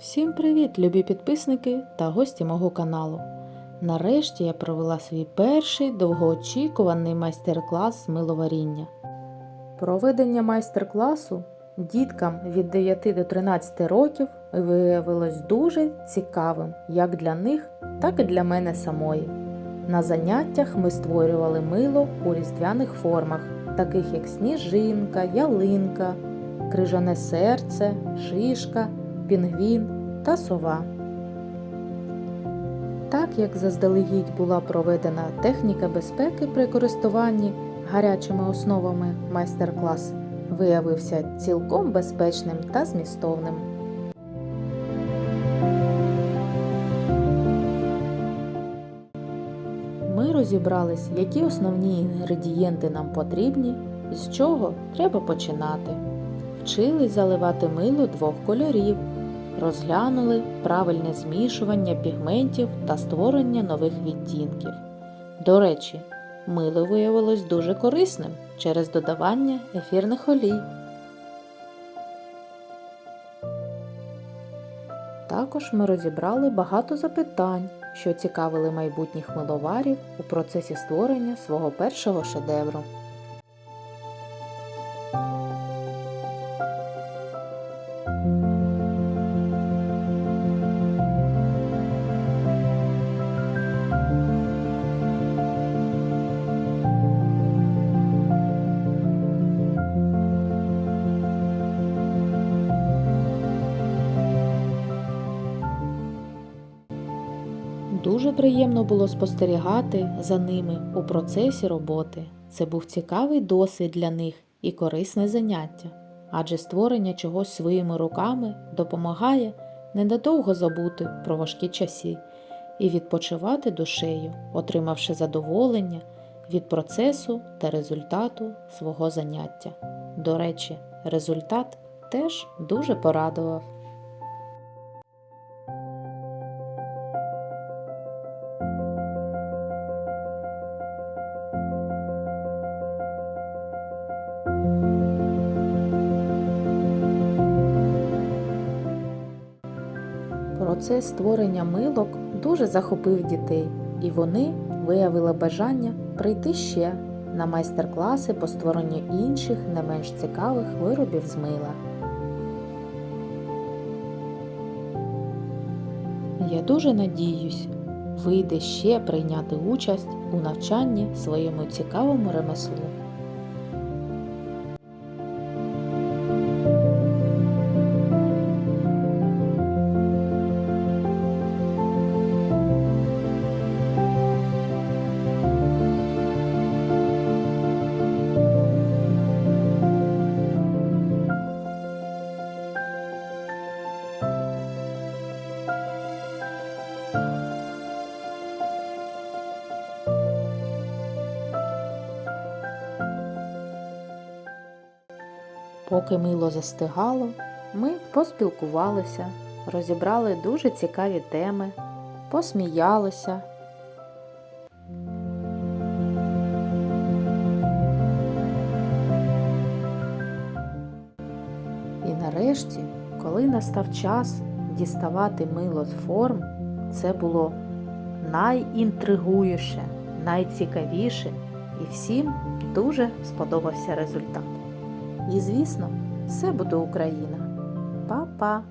Всім привіт, любі підписники та гості мого каналу. Нарешті я провела свій перший довгоочікуваний майстер-клас з миловаріння. Проведення майстер-класу діткам від 9 до 13 років виявилось дуже цікавим як для них, так і для мене самої. На заняттях ми створювали мило у різдвяних формах, таких як сніжинка, ялинка, крижане серце, шишка, пінгвін та сова. Так як заздалегідь була проведена техніка безпеки при користуванні гарячими основами майстер-клас виявився цілком безпечним та змістовним. Ми розібрались, які основні інгредієнти нам потрібні, з чого треба починати. Вчились заливати мило двох кольорів, розглянули правильне змішування пігментів та створення нових відтінків. До речі, мило виявилось дуже корисним через додавання ефірних олій. Також ми розібрали багато запитань, що цікавили майбутніх миловарів у процесі створення свого першого шедевру. Дуже приємно було спостерігати за ними у процесі роботи. Це був цікавий досвід для них і корисне заняття, адже створення чогось своїми руками допомагає ненадовго забути про важкі часи і відпочивати душею, отримавши задоволення від процесу та результату свого заняття. До речі, результат теж дуже порадував. Процес створення милок дуже захопив дітей, і вони виявили бажання прийти ще на майстер-класи по створенню інших не менш цікавих виробів з мила. Я дуже надіюсь, вийде ще прийняти участь у навчанні своєму цікавому ремеслу. Поки мило застигало, ми поспілкувалися, розібрали дуже цікаві теми, посміялися. І нарешті, коли настав час діставати мило з форм, це було найінтригуюче, найцікавіше і всім дуже сподобався результат. І, звісно, все буде Україна. Па-па!